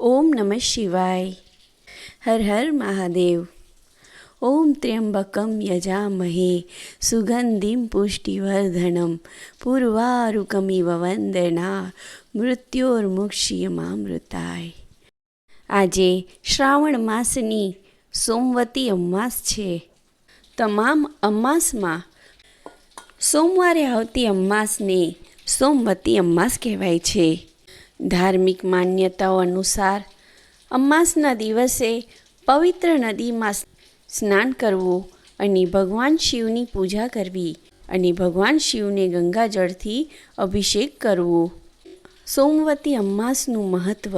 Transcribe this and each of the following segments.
ઓમ નમઃ શિવાય. હર હર મહાદેવ. ઓમ ત્ર્યંબકમ યજામહે. સુગંધિમ પુષ્ટિવર્ધનમ. પૂર્વારુકમિવ વંદના. મૃત્યોર્મુક્ષીયમામૃતાય. આજે શ્રાવણ માસની સોમવતી અમાસ છે. તમામ અમાસમાં સોમવારે આવતી અમાસને સોમવતી અમાસ કહેવાય છે. ધાર્મિક માન્યતાઓ અનુસાર અમાસના દિવસે પવિત્ર નદીમાં સ્નાન કરવું અને ભગવાન શિવની પૂજા કરવી અને ભગવાન શિવને ગંગાજળથી અભિષેક કરવો. સોમવતી અમાસનું મહત્ત્વ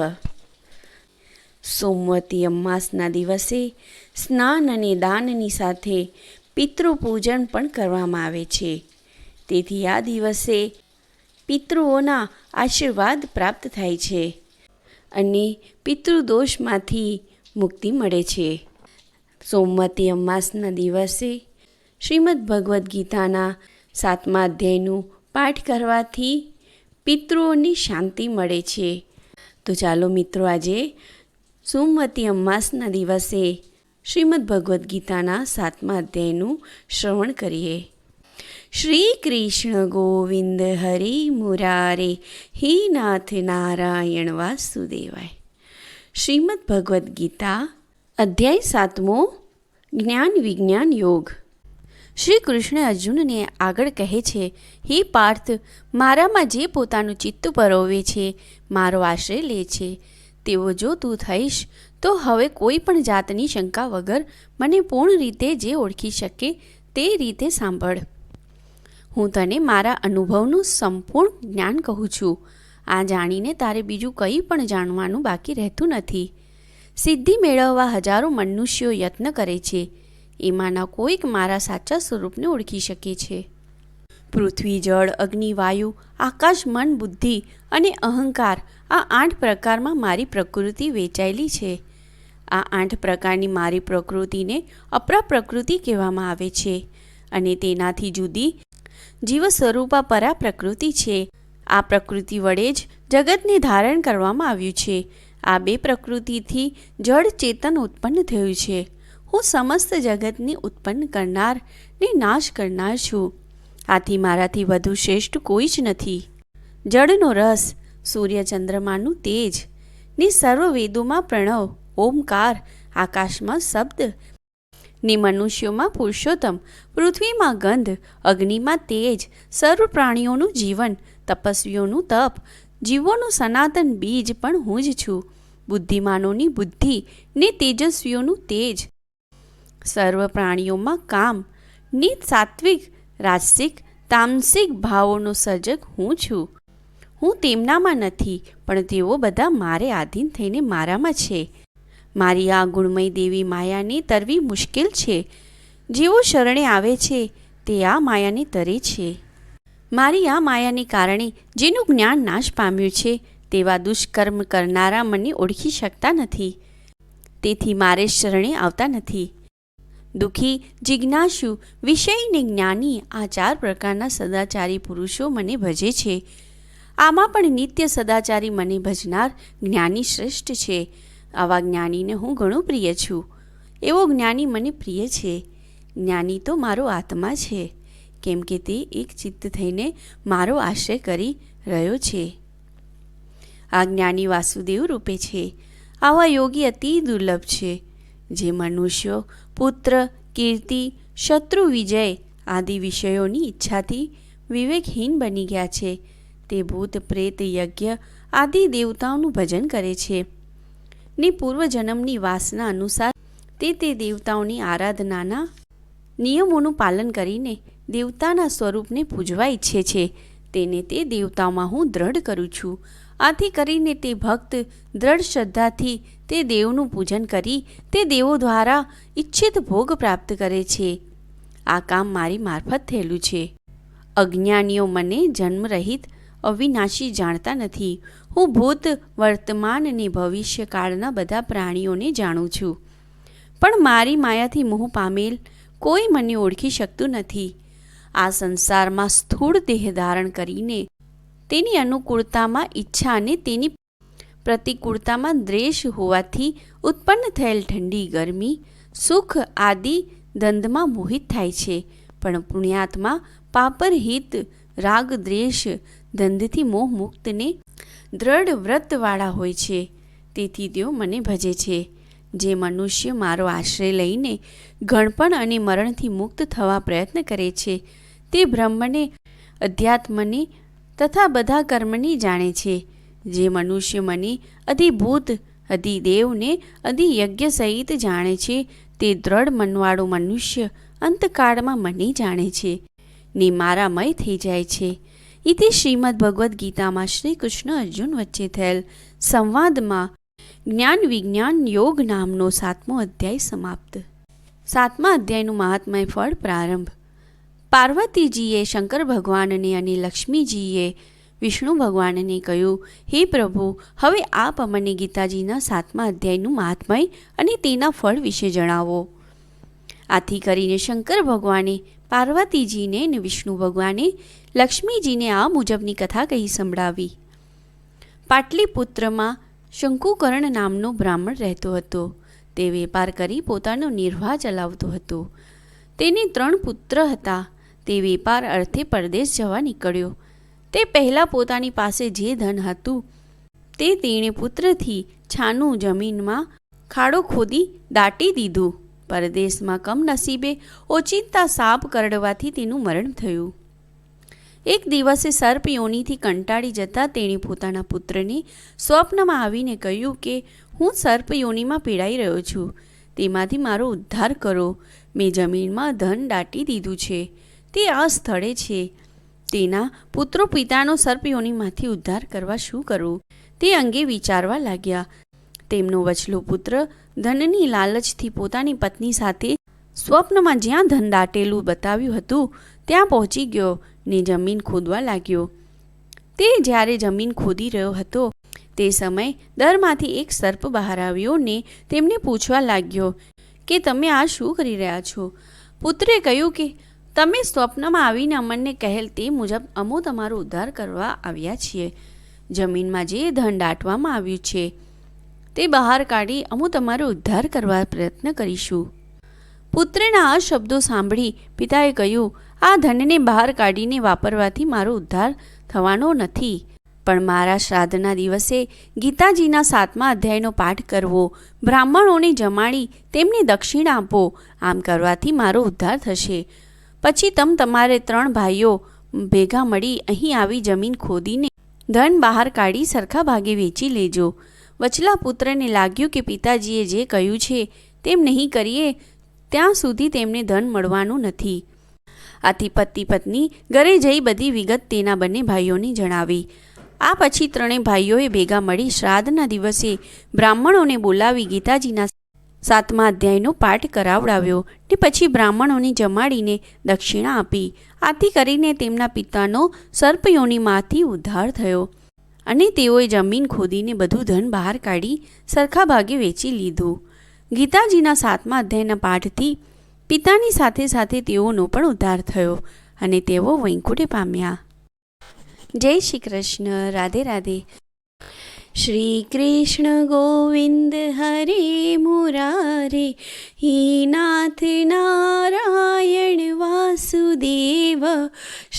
સોમવતી અમાસના દિવસે સ્નાન અને દાનની સાથે પિતૃપૂજન પણ કરવામાં આવે છે. તેથી આ દિવસે પિતૃઓના આશીર્વાદ પ્રાપ્ત થાય છે અને પિતૃદોષમાંથી મુક્તિ મળે છે. સોમવતી અમાસના દિવસે શ્રીમદ ભગવદ્ ગીતાના સાતમા અધ્યાયનું પાઠ કરવાથી પિતૃઓની શાંતિ મળે છે. તો ચાલો મિત્રો, આજે સોમવતી અમાસના દિવસે શ્રીમદ ભગવદ્ ગીતાના સાતમા અધ્યાયનું શ્રવણ કરીએ. શ્રી કૃષ્ણ ગોવિંદ હરિ મુરારે, હે નાથ નારાયણ વાસુદેવાય. શ્રીમદ ભગવદ્ ગીતા, અધ્યાય સાતમો, જ્ઞાન વિજ્ઞાન યોગ. શ્રી કૃષ્ણ અર્જુનને આગળ કહે છે, હે પાર્થ, મારામાં જે પોતાનું ચિત્ત પરોવે છે, મારો આશ્રય લે છે. તેવો જો તું થઈશ, તો હવે કોઈ પણ જાતની શંકા વગર મને પૂર્ણ રીતે જે ઓળખી શકે, તે રીતે સાંભળ. હું તને મારા અનુભવનું સંપૂર્ણ જ્ઞાન કહું છું. આ જાણીને તારે બીજું કંઈ પણ જાણવાનું બાકી રહેતું નથી. સિદ્ધિ મેળવવા હજારો મનુષ્યો યત્ન કરે છે. એમાંના કોઈક મારા સાચા સ્વરૂપને ઓળખી શકે છે. પૃથ્વી, જળ, અગ્નિ, વાયુ, આકાશ, મન, બુદ્ધિ અને અહંકાર આ આઠ પ્રકારમાં મારી પ્રકૃતિ વેચાયેલી છે. આ આઠ પ્રકારની મારી પ્રકૃતિને અપરા પ્રકૃતિ કહેવામાં આવે છે અને તેનાથી જુદી જીવ સ્વરૂપા પરા પ્રકૃતિ છે. આ પ્રકૃતિ વડે જ જગતને ધારણ કરવામાં આવ્યું છે. આ બે પ્રકૃતિથી જળ ચેતન ઉત્પન્ન થયું છે. હું સમસ્ત જગતને ઉત્પન્ન કરનાર ને નાશ કરનાર છું. આથી મારાથી વધુ શ્રેષ્ઠ કોઈ જ નથી. જળનો રસ સૂર્ય ચંદ્રમાનું તેજ ને સર્વ વેદોમાં પ્રણવ, ઓમકાર, આકાશમાં શબ્દ ને મનુષ્યોમાં પુરુષોત્તમ, પૃથ્વીમાં ગંધ, અગ્નિમાં તેજ, સર્વ પ્રાણીઓનું જીવન, તપસ્વીઓનું તપ, જીવોનું સનાતન બીજ પણ હું જ છું. બુદ્ધિમાનોની બુદ્ધિ ને તેજસ્વીઓનું તેજ. સર્વ પ્રાણીઓમાં કામ ને સાત્વિક, રાજસિક, તામસિક ભાવોનો સર્જક હું છું. હું તેમનામાં નથી, પણ તેઓ બધા મારે આધીન થઈને મારામાં છે. મારી આ ગુણમય દેવી માયાને તરવી મુશ્કેલ છે. જેઓ શરણે આવે છે, તે આ માયાને તરે છે. મારી આ માયાને કારણે જેનું જ્ઞાન નાશ પામ્યું છે, તેવા દુષ્કર્મ કરનારા મને ઓળખી શકતા નથી. તેથી મારે શરણે આવતા નથી. દુઃખી, જિજ્ઞાસુ, વિષયને જ્ઞાની આ ચાર પ્રકારના સદાચારી પુરુષો મને ભજે છે. આમાં પણ નિત્ય સદાચારી મને ભજનાર જ્ઞાની શ્રેષ્ઠ છે. આવા જ્ઞાનીને હું ઘણું પ્રિય છું. એવો જ્ઞાની મને પ્રિય છે. જ્ઞાની તો મારો આત્મા છે. કેમ કે તે એક ચિત્ત થઈને મારો આશ્રય કરી રહ્યો છે. આ જ્ઞાની વાસુદેવ રૂપે છે. આવા યોગી અતિ દુર્લભ છે. જે મનુષ્યો, પુત્ર, કીર્તિ, શત્રુ, વિજય આદિ વિષયોની ઈચ્છાથી વિવેકહીન બની ગયા છે. તે ભૂત, પ્રેત, યજ્ઞ આદિ દેવતાઓનું ભજન કરે છે. ને પૂર્વજન્મની વાસના અનુસાર તે તે દેવતાઓની આરાધનાના નિયમોનું પાલન કરીને દેવતાના સ્વરૂપને પૂજવા ઈચ્છે છે. તેને તે દેવતાઓમાં હું દ્રઢ કરું છું. આથી કરીને તે ભક્ત દ્રઢ શ્રદ્ધાથી તે દેવનું પૂજન કરી તે દેવો દ્વારા ઈચ્છિત ભોગ પ્રાપ્ત કરે છે. આ કામ મારી મારફત થયેલું છે. અજ્ઞાનીઓ મને જન્મરહિત અવિનાશી જાણતા નથી. હું ભૂત, વર્તમાન અને ભવિષ્યકાળના બધા પ્રાણીઓને જાણું છું. પણ મારી માયાથી મોહ પામેલ કોઈ મને ઓળખી શકતું નથી. આ સંસારમાં સ્થૂળ દેહ ધારણ કરીને તેની અનુકૂળતામાં ઈચ્છા અને તેની પ્રતિકૂળતામાં દ્વેષ હોવાથી ઉત્પન્ન થયેલ ઠંડી, ગરમી, સુખ આદિ ધંધમાં મોહિત થાય છે. પણ પુણ્યાત્મા પાપર હિત રાગ દ્વેષ દંદથી મોહ મુક્તને દ્રઢ વ્રતવાળા હોય છે. તેથી તેઓ મને ભજે છે. જે મનુષ્ય મારો આશ્રય લઈને ગણપણ અને મરણથી મુક્ત થવા પ્રયત્ન કરે છે, તે બ્રહ્મને, અધ્યાત્મને તથા બધા કર્મને જાણે છે. જે મનુષ્ય મને અધિભૂત, અધિદેવને અધિયજ્ઞ સહિત જાણે છે, તે દ્રઢ મનવાળો મનુષ્ય અંતકાળમાં મને જાણે છે. ને મારામય થઈ જાય છે. ઇતિ શ્રીમદ ભગવદ્ ગીતામાં શ્રી કૃષ્ણ અર્જુન વચ્ચે થયેલ સંવાદમાં જ્ઞાન વિજ્ઞાન યોગ નામનો સાતમો અધ્યાય સમાપ્ત. સાતમા અધ્યાયનું મહાત્મય ફળ પ્રારંભ. પાર્વતીજીએ શંકર ભગવાનને અને લક્ષ્મીજીએ વિષ્ણુ ભગવાનને કહ્યું, હે પ્રભુ, હવે આપ અમને ગીતાજીના સાતમા અધ્યાયનું મહાત્મય અને તેના ફળ વિશે જણાવો. આથી કરીને શંકર ભગવાને પાર્વતીજીને ને વિષ્ણુ ભગવાને લક્ષ્મીજીને આ મુજબની કથા કહી સંભળાવી. પાટલીપુત્રમાં શંકુકર્ણ નામનો બ્રાહ્મણ રહેતો હતો. તે વેપાર કરી પોતાનો નિર્વાહ ચલાવતો હતો. તેને ત્રણ પુત્ર હતા. તે વેપાર અર્થે પરદેશ જવા નીકળ્યો. તે પહેલાં પોતાની પાસે જે ધન હતું, તે તેણે પુત્રથી છાનું જમીનમાં ખાડો ખોદી દાટી દીધું. પરદેશમાં કમનસીબે ઓચિંતા સાપ કરડવાથી તેનું મરણ થયું. એક દિવસે સર્પ યોનીથી કંટાળી જતા તેણે પોતાના પુત્રને સ્વપ્નમાં આવીને કહ્યું કે, હું સર્પ યોનીમાં પીડાઈ રહ્યો છું. તેમાંથી મારો ઉદ્ધાર કરો. મેં જમીનમાં ધન દાટી દીધું છે. તે આ સ્થળે છે. તેના પુત્રો પિતાનો સર્પ યોનીમાંથી ઉદ્ધાર કરવા શું કરવું તે અંગે વિચારવા લાગ્યા. તેમનો વચલો પુત્ર ધનની લાલચથી પોતાની પત્ની સાથે સ્વપ્નમાં જ્યાં ધન દાટેલું બતાવ્યું હતું, ત્યાં પહોંચી ગયો ને જમીન ખોદવા લાગ્યો. તે જ્યારે જમીન ખોદી રહ્યો હતો, તે સમય દરમાંથી એક સર્પ બહાર આવ્યો ને તેમને પૂછવા લાગ્યો કે તમે આ શું કરી રહ્યા છો? પુત્રે કહ્યું કે, તમે સ્વપ્નમાં આવીને અમનને કહેલ તે મુજબ અમો તમારો ઉદ્ધાર કરવા આવ્યા છીએ. જમીનમાં જે ધન દાટવામાં આવ્યું છે તે બહાર કાઢી અમુ તમારો ઉદ્ધાર કરવા પ્રયત્ન કરીશું. પુત્રના આ શબ્દો સાંભળી પિતાએ કહ્યું, આ ધનને બહાર કાઢીને વાપરવાથી મારો ઉદ્ધાર થવાનો નથી. પણ મારા શ્રાદ્ધના દિવસે ગીતાજીના સાતમા અધ્યાયનો પાઠ કરવો, બ્રાહ્મણોને જમાડી તેમને દક્ષિણ આપો, આમ કરવાથી મારો ઉદ્ધાર થશે. પછી તમ તમારે ત્રણ ભાઈઓ ભેગા મળી અહીં આવી જમીન ખોદીને ધન બહાર કાઢી સરખા ભાગે વેચી લેજો. વચલા પુત્રને લાગ્યું કે પિતાજીએ જે કહ્યું છે તેમ નહીં કરીએ, ત્યાં સુધી તેમને ધન મળવાનું નથી. આથી પતિ પત્ની ઘરે જઈ બધી વિગત તેના બંને ભાઈઓને જણાવી. આ પછી ત્રણેય ભાઈઓએ ભેગા મળી શ્રાદ્ધના દિવસે બ્રાહ્મણોને બોલાવી ગીતાજીના સાતમા અધ્યાયનો પાઠ કરાવડાવ્યો ને પછી બ્રાહ્મણોને જમાડીને દક્ષિણા આપી. આથી કરીને તેમના પિતાનો સર્પયોનીમાંથી ઉદ્ધાર થયો. અને તેઓએ જમીન ખોદીને બધું ધન બહાર કાઢી સરખા ભાગે વેચી લીધું. ગીતાજીના સાતમા અધ્યાયના પાઠથી પિતાની સાથે સાથે તેઓનો પણ ઉદ્ધાર થયો અને તેઓ વૈકુંઠે પામ્યા. જય શ્રી કૃષ્ણ. રાધે રાધે. શ્રી કૃષ્ણ ગોવિંદ હરે મુરારે, હે નાથ